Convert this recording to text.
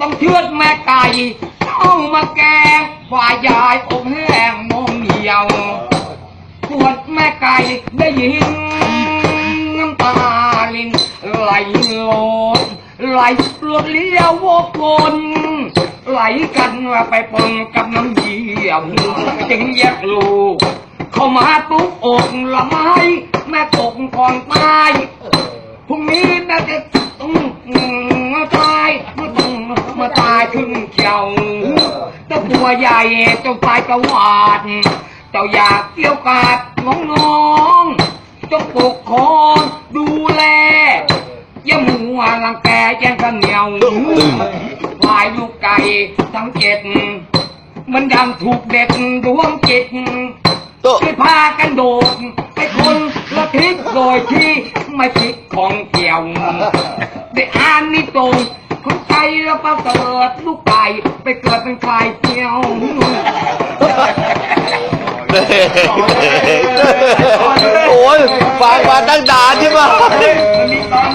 ต้องเชือดแม่ไก่เอามาแกงฝ่ายยายอบแห้งมองเหี่ยวปวดแม่ไก่ได้ยินน้ำตาลินไหลโลดไหลปลวดเลี้ยววกวนไหลกันไปปนกับน้ำเยี่ยมจึงแยกลูกเข้ามาปุ๊บอกละไม้ แม่ตกก่อนตายพรุ่งนี้แม่จะต้อง มาตายถึงเจ้าเจ้าปัวใหญ่เจ้าตายกระวาดเจ้าอยากเกี่ยวกาดน้องน้องจงปกครองดูแลอย่าหมัวรังแกแย่งกันเหนียววายลูกไก่ทั้งเจ็ดมันยังถูกเด็ดดวงจิตโต๊ะให้พากันโดดไปคนละทิศโดยที่ไม่ผิดของเกี่ยวได้อ่านนิตรง ของใจแล้วประเสริฐลูกไก่ไปเกิดเป็นไก่เกี่ยวโอ้ยฟังมาตั้งดานใช่ไหม